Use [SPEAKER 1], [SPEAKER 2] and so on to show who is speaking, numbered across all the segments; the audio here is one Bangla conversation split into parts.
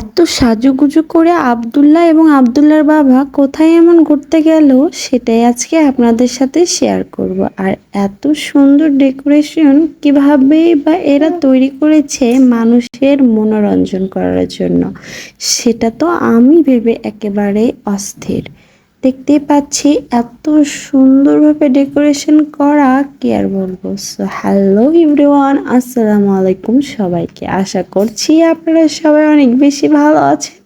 [SPEAKER 1] এত সাজুগুজু করে আবদুল্লাহ এবং আবদুল্লার বাবা কোথায় এমন ঘুরতে গেল, সেটাই আজকে আপনাদের সাথে শেয়ার করব। আর এত সুন্দর ডেকোরেশন কীভাবে বা এরা তৈরি করেছে মানুষের মনোরঞ্জন করার জন্য, সেটা তো আমি ভেবে একেবারে অস্থির। দেখতেই পাচ্ছি এত সুন্দরভাবে ডেকোরেশন করা কি আর বলব সো হ্যালো এভরিওয়ান আসসালামু আলাইকুম সবাইকে। আশা করছি আপনারা সবাই অনেক বেশি ভালো আছেন।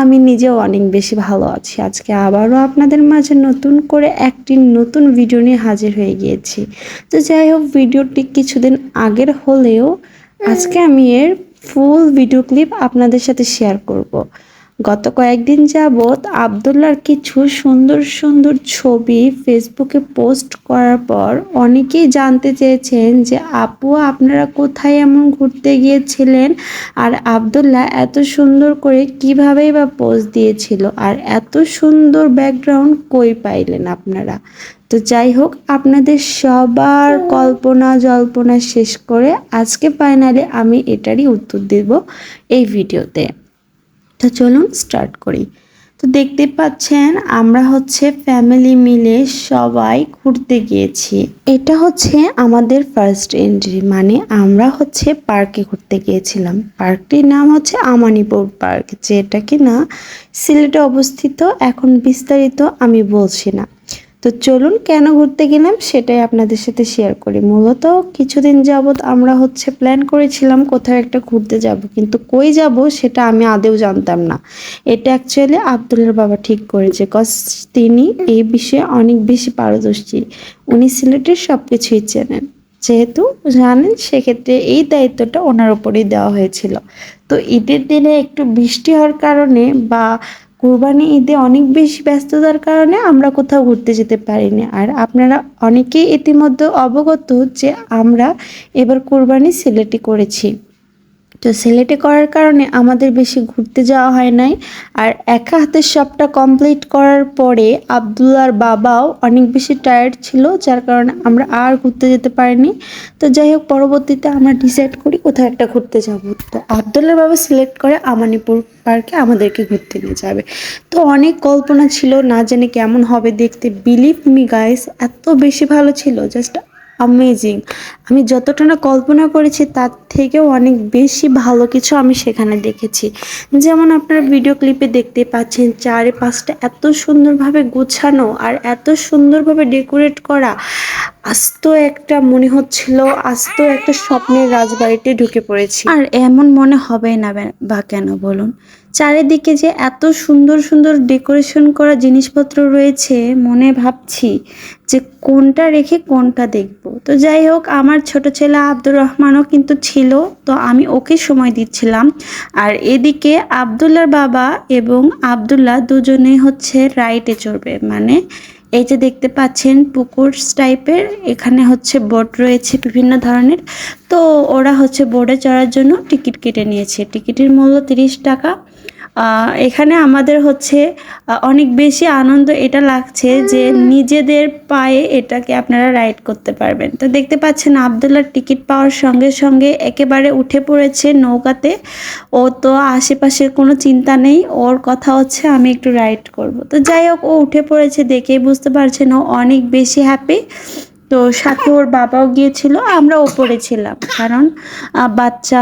[SPEAKER 1] আমি নিজেও অনেক বেশি ভালো আছি। আজকে আবারও আপনাদের মাঝে নতুন করে একটি নতুন ভিডিও নিয়ে হাজির হয়ে গিয়েছি। তো যাই হোক ভিডিওটি কিছুদিন আগের হলেও আজকে আমি এর ফুল ভিডিও ক্লিপ আপনাদের সাথে শেয়ার করব। গত কয়েকদিন যাবৎ আবদুল্লার কিছু সুন্দর সুন্দর ছবি ফেসবুকে পোস্ট করার পর অনেকেই জানতে চেয়েছেন যে, আপু, আপনারা কোথায় এমন ঘুরতে গিয়েছিলেন? আর আবদুল্লাহ এত সুন্দর করে কিভাবেই বা পোস্ট দিয়েছিল? আর এত সুন্দর ব্যাকগ্রাউন্ড কই পাইলেন আপনারা? তো যাই হোক, আপনাদের সবার কল্পনা জল্পনা শেষ করে আজকে ফাইনালি আমি এটারই উত্তর দেব এই ভিডিওতে। তো চলুন স্টার্ট করি। তো দেখতে পাচ্ছেন আমরা হচ্ছে ফ্যামিলি মিলে সবাই ঘুরতে গিয়েছি। এটা হচ্ছে আমাদের ফার্স্ট এন্ট্রি মানে আমরা হচ্ছে পার্কে ঘুরতে গিয়েছিলাম। পার্কটির নাম হচ্ছে আমানিপুর পার্ক যেটা কি না সিলেটে অবস্থিত। এখন বিস্তারিত আমি বলছি না। তো চলুন কেন ঘুরতে গেলাম সেটাই আপনাদের সাথে শেয়ার করি। মূলত কিছুদিন যাবৎ আমরা হচ্ছে প্ল্যান করেছিলাম কোথাও একটা ঘুরতে যাব, কিন্তু কই যাব সেটা আমি আদেও জানতাম না। এটা অ্যাকচুয়ালি আবদুল্লার বাবা ঠিক করেছে কজ তিনি এই বিষয়ে অনেক বেশি পারদর্শী। উনি সিলেটের সব কিছুই চেনেন। যেহেতু জানেন, সেক্ষেত্রে এই দায়িত্বটা ওনার ওপরেই দেওয়া হয়েছিল। তো ঈদের দিনে একটু বৃষ্টি হওয়ার কারণে বা কোরবানি ঈদে অনেক বেশি ব্যস্ততার কারণে আমরা কোথাও ঘুরতে যেতে পারিনি। আর আপনারা অনেকেই ইতিমধ্যে অবগত যে আমরা এবার কোরবানি সিলেটি করেছি। তো সিলেটে করার কারণে আমাদের বেশি ঘুরতে যাওয়া হয় নাই। আর একা হাতে সবটা কমপ্লিট করার পরে আবদুল্লার বাবাও অনেক বেশি টায়ার্ড ছিল, যার কারণে আমরা আর ঘুরতে যেতে পারিনি। তো যাই হোক, পরবর্তীতে আমরা ডিসাইড করি কোথাও একটা ঘুরতে যাব। তো আবদুল্লার বাবা সিলেক্ট করে আমানিপুর পার্কে আমাদেরকে ঘুরতে নিয়ে যাবে। তো অনেক কল্পনা ছিল না জানি কেমন হবে দেখতে। বিলিভ মি গাইস এত বেশি ভালো ছিল জাস্ট অ্যামেজিং আমি যতটা না কল্পনা করেছি, তার থেকেও অনেক বেশি ভালো কিছু আমি সেখানে দেখেছি। যেমন আপনারা ভিডিও ক্লিপে দেখতে পাচ্ছেন চারে পাঁচটা এত সুন্দরভাবে গোছানো আর এত সুন্দরভাবে ডেকোরেট করা। আস্ত একটা মনে হচ্ছিল, আস্ত একটা স্বপ্নের রাজবাড়িতে ঢুকে পড়েছি। আর এমন মনে হবে না বা কেন বলুন? চারিদিকে যে এত সুন্দর সুন্দর ডেকোরেশন করা জিনিসপত্র রয়েছে, মনে ভাবছি যে কোনটা রেখে কোনটা দেখব। তো যাই হোক, আমার ছোট ছেলে আব্দুর রহমানও কিন্তু ছিল, তো আমি ওকে সময় দিচ্ছিলাম। আর এদিকে আবদুল্লার বাবা এবং আবদুল্লাহ দুজনে হচ্ছে রাইটে চড়বে মানে এই যে দেখতে পাচ্ছেন পুকুর টাইপের এখানে হচ্ছে বোট রয়েছে বিভিন্ন ধরনের। তো ওরা হচ্ছে বোর্ডে চড়ার জন্য টিকিট কেটে নিয়েছে। টিকিটের মূল্য তিরিশ টাকা। এখানে আমাদের হচ্ছে অনেক বেশি আনন্দ এটা লাগছে যে নিজেদের পায়ে এটাকে আপনারা রাইড করতে পারবেন। তো দেখতে পাচ্ছেন আবদুল্লার টিকিট পাওয়ার সঙ্গে সঙ্গে একেবারে উঠে পড়েছে নৌকাতে। ও তো আশেপাশের কোনো চিন্তা নেই ওর কথা হচ্ছে আমি একটু রাইড করব। তো যাই হোক ও উঠে পড়েছে দেখেই বুঝতে পারছেন ও অনেক বেশি হ্যাপি তো সাথে ওর বাবাও গিয়েছিল আমরা ওপরে ছিলাম। কারণ বাচ্চা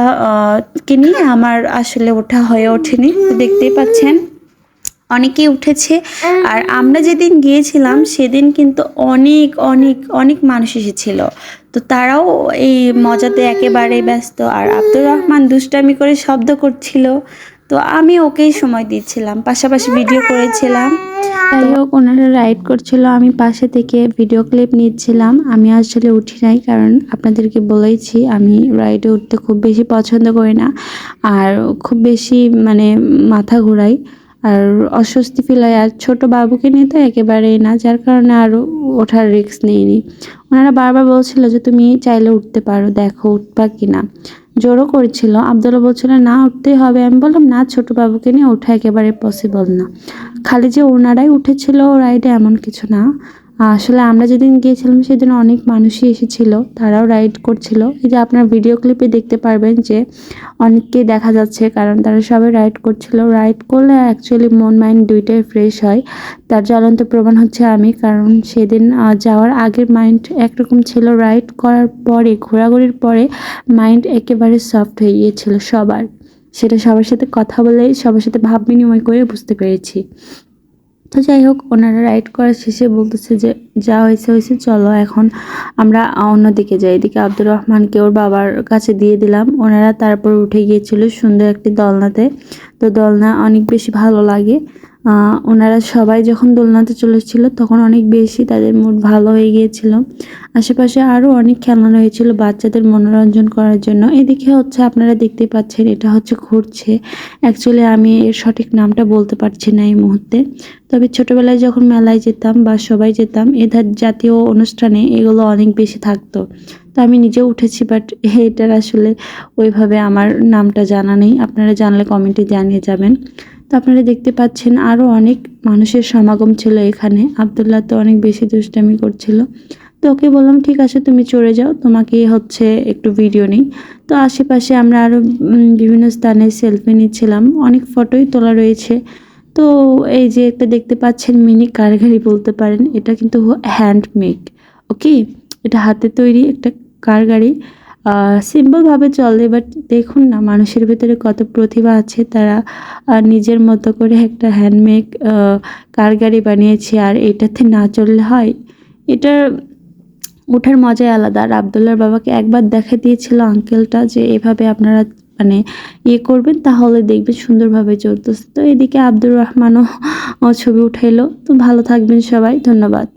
[SPEAKER 1] কে নিয়ে আমার আসলে ওঠা হয়ে ওঠেনি দেখতেই পাচ্ছেন। অনেকেই উঠেছে, আর আমরা যেদিন গিয়েছিলাম, সেদিন কিন্তু অনেক অনেক অনেক মানুষ এসেছিল। তো তারাও এই মজাতে একেবারে ব্যস্ত, আর আব্দুর রহমান দুষ্টামি করে শব্দ করছিল। তো আমি ওকেই সময় দিচ্ছিলাম, পাশাপাশি ভিডিও করেছিলাম। যাই হোক, ওনারা রাইড করছিল, আমি পাশে থেকে ভিডিও ক্লিপ নিচ্ছিলাম। আমি আসলে উঠি নাই, কারণ আপনাদেরকে বলেইছি, আমি রাইডে উঠতে খুব বেশি পছন্দ করি না। আর খুব বেশি মানে মাথা ঘোরাই। আর অস্বস্তি ফিল হয়। আর ছোটো বাবুকে নিয়ে তো একেবারেই না, যার কারণে আরও ওঠার রিস্ক নেইনি। ওনারা বারবার বলছিল যে, তুমি চাইলে উঠতে পারো, দেখো উঠবা কি না জোরও করছিল। আবদুল্লা বলছিল না, উঠতেই হবে। আমি বললাম, না ছোট বাবুকে নিয়ে ওঠা একেবারে পসিবল না। খালি যে ওনারাই উঠেছিল রাইডে এমন কিছু না। আসলে আমরা যেদিন গিয়েছিলাম সেদিন অনেক মানুষই এসেছিল, তারাও রাইড করছিল। এই যে আপনার ভিডিও ক্লিপে দেখতে পারবেন যে অনেককে দেখা যাচ্ছে, কারণ তারা সবাই রাইড করছিল। রাইড করলে অ্যাকচুয়ালি মন মাইন্ড দুইটাই ফ্রেশ হয়। তার জ্বলন্ত প্রমাণ হচ্ছে আমি, কারণ সেদিন যাওয়ার আগের মাইন্ড একরকম ছিল। রাইড করার পরে, ঘোরাঘুরির পরে মাইন্ড একেবারে সফট হয়ে গিয়েছিল সবার। সেটা সবার সাথে কথা বলেই সবার সাথে ভাব বিনিময় করে বুঝতে পেরেছি। তো যাই হোক, ওনারা রাইড করার শেষে বলতেছে যে, যা হয়েছে হয়েছে, চলো এখন আমরা অন্যদিকে যাই। এদিকে আব্দুর রহমানকে ওর বাবার কাছে দিয়ে দিলাম। ওনারা তারপর উঠে গিয়েছিল সুন্দর একটি দলনাতে। তো দলনা অনেক বেশি ভালো লাগে। ওনারা সবাই যখন দোলনাতে চলেছিল, তখন অনেক বেশি তাদের মুড ভালো হয়ে গিয়েছিল। আশেপাশে আরও অনেক খেলনা রয়েছিল বাচ্চাদের মনোরঞ্জন করার জন্য। এদিকে হচ্ছে আপনারা দেখতে পাচ্ছেন, এটা হচ্ছে ঘুরছে। অ্যাকচুয়ালি আমি এর সঠিক নামটা বলতে পারছি না এই মুহূর্তে। তবে ছোটোবেলায় যখন মেলায় যেতাম বা সবাই যেতাম, এধার জাতীয় অনুষ্ঠানে এগুলো অনেক বেশি থাকতো। তো আমি নিজেও উঠেছি বাট এটার আসলে ওইভাবে আমার নামটা জানা নেই। আপনারা জানলে কমেন্টে জানিয়ে যাবেন। আপনারা দেখতে পাচ্ছেন আরও অনেক মানুষের সমাগম ছিল এখানে। আবদুল্লাহ তো অনেক বেশি দুষ্টামি করছিল। তো ওকে বললাম, ঠিক আছে, তুমি চলে যাও। তোমাকে হচ্ছে একটু ভিডিও নেই। তো আশেপাশে আমরা আরও বিভিন্ন স্থানে সেলফি নিচ্ছিলাম। অনেক ফটোই তোলা রয়েছে। তো এই যে একটা দেখতে পাচ্ছেন মিনি কারগারি বলতে পারেন, এটা কিন্তু হ্যান্ডমেড ওকে এটা হাতে তৈরি একটা কার গাড়ি। সিম্পলভাবে চলে বাট দেখুন না, মানুষের ভেতরে কত প্রতিভা আছে। তারা নিজের মতো করে একটা হ্যান্ডমেড কার গাড়ি বানিয়েছে, আর এটাতে না চললে হয়। এটার ওঠার মজাই আলাদা। আর আবদুল্লার বাবাকে একবার দেখা দিয়েছিল আঙ্কেলটা যে, এভাবে আপনারা মানে ইয়ে করবেন, তাহলে দেখবেন সুন্দরভাবে চলতেছে। তো এদিকে আব্দুর রহমানও ছবি উঠাইলো। তো ভালো থাকবেন সবাই, ধন্যবাদ।